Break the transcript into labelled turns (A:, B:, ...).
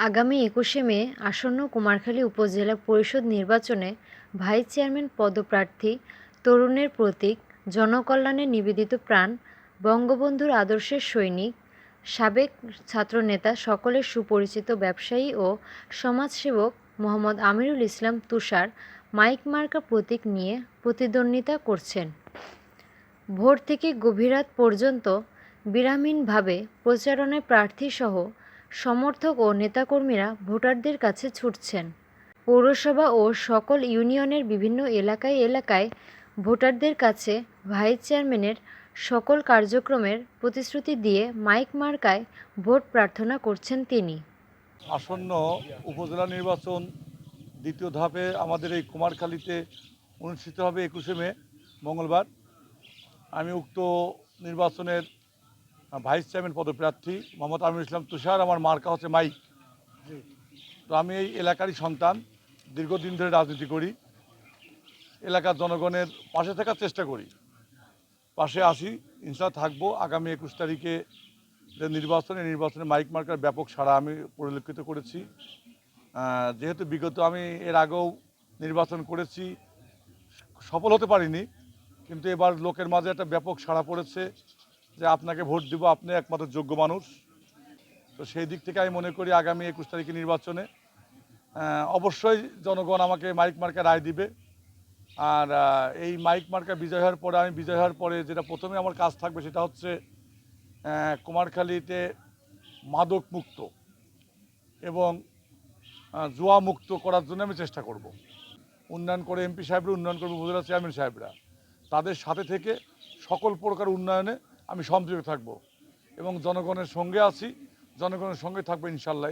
A: আগামী একুশে মে আসন্ন কুমারখালী উপজেলা পরিষদ নির্বাচনে ভাইস চেয়ারম্যান পদপ্রার্থী তরুণের প্রতীক, জনকল্যাণে নিবেদিত প্রাণ, বঙ্গবন্ধুর আদর্শের সৈনিক, সাবেক ছাত্রনেতা, সকলের সুপরিচিত ব্যবসায়ী ও সমাজসেবক মোহাম্মদ আমিরুল ইসলাম তুষার মাইক মার্কা প্রতীক নিয়ে প্রতিদ্বন্দ্বিতা করছেন। ভোর থেকে গভীর রাত পর্যন্ত বিরামহীনভাবে প্রচারণায় প্রার্থীসহ সমর্থক ও নেতাকর্মীরা ভোটারদের কাছে ছুটছেন। পৌরসভা ও সকল ইউনিয়নের বিভিন্ন এলাকায় এলাকায় ভোটারদের কাছে ভাইস চেয়ারম্যানের সকল কার্যক্রমের প্রতিশ্রুতি দিয়ে মাইক মার্কায় ভোট প্রার্থনা করছেন তিনি।
B: আসন্ন উপজেলা নির্বাচন দ্বিতীয় ধাপে আমাদের এই কুমারখালীতে অনুষ্ঠিত হবে একুশে মে, মঙ্গলবার। আমি উক্ত নির্বাচনের ভাইস চেয়ারম্যান পদপ্রার্থী মোহাম্মদ আমির ইসলাম তুষার আমার মার্কা হচ্ছে মাইক। তো আমি এই এলাকারই সন্তান দীর্ঘদিন ধরে রাজনীতি করি। এলাকার জনগণের পাশে থাকার চেষ্টা করি। পাশে আসি ইনশাল্লাহ থাকব। আগামী একুশ তারিখে যে নির্বাচন এই নির্বাচনে মাইক মার্কার ব্যাপক সাড়া আমি পরিলক্ষিত করেছি। যেহেতু বিগত আমি এর আগেও নির্বাচন করেছি সফল হতে পারিনি কিন্তু এবার লোকের মাঝে একটা ব্যাপক সাড়া পড়েছে। যে আপনাকে ভোট দিব, আপনি একমাত্র যোগ্য মানুষ। তো সেই দিক থেকে আমি মনে করি আগামী একুশ তারিখে নির্বাচনে অবশ্যই জনগণ আমাকে মাইক মার্কা রায় দিবে। আর এই মাইক মার্কা বিজয় হওয়ার পরে, আমি বিজয় হওয়ার পরে যেটা প্রথমে আমার কাজ থাকবে সেটা হচ্ছে কুমারখালীতে মাদক মুক্ত এবং জুয়া মুক্ত করার জন্য আমি চেষ্টা করব। উন্নয়ন করে এমপি সাহেবরা, উন্নয়ন করবে উপজেলা চেয়ারম্যান সাহেবরা। তাদের সাথে থেকে সকল প্রকার উন্নয়নে আমি সংযোগে থাকব। এবং জনগণের সঙ্গে আছি জনগণের সঙ্গে থাকব ইনশাল্লাহ।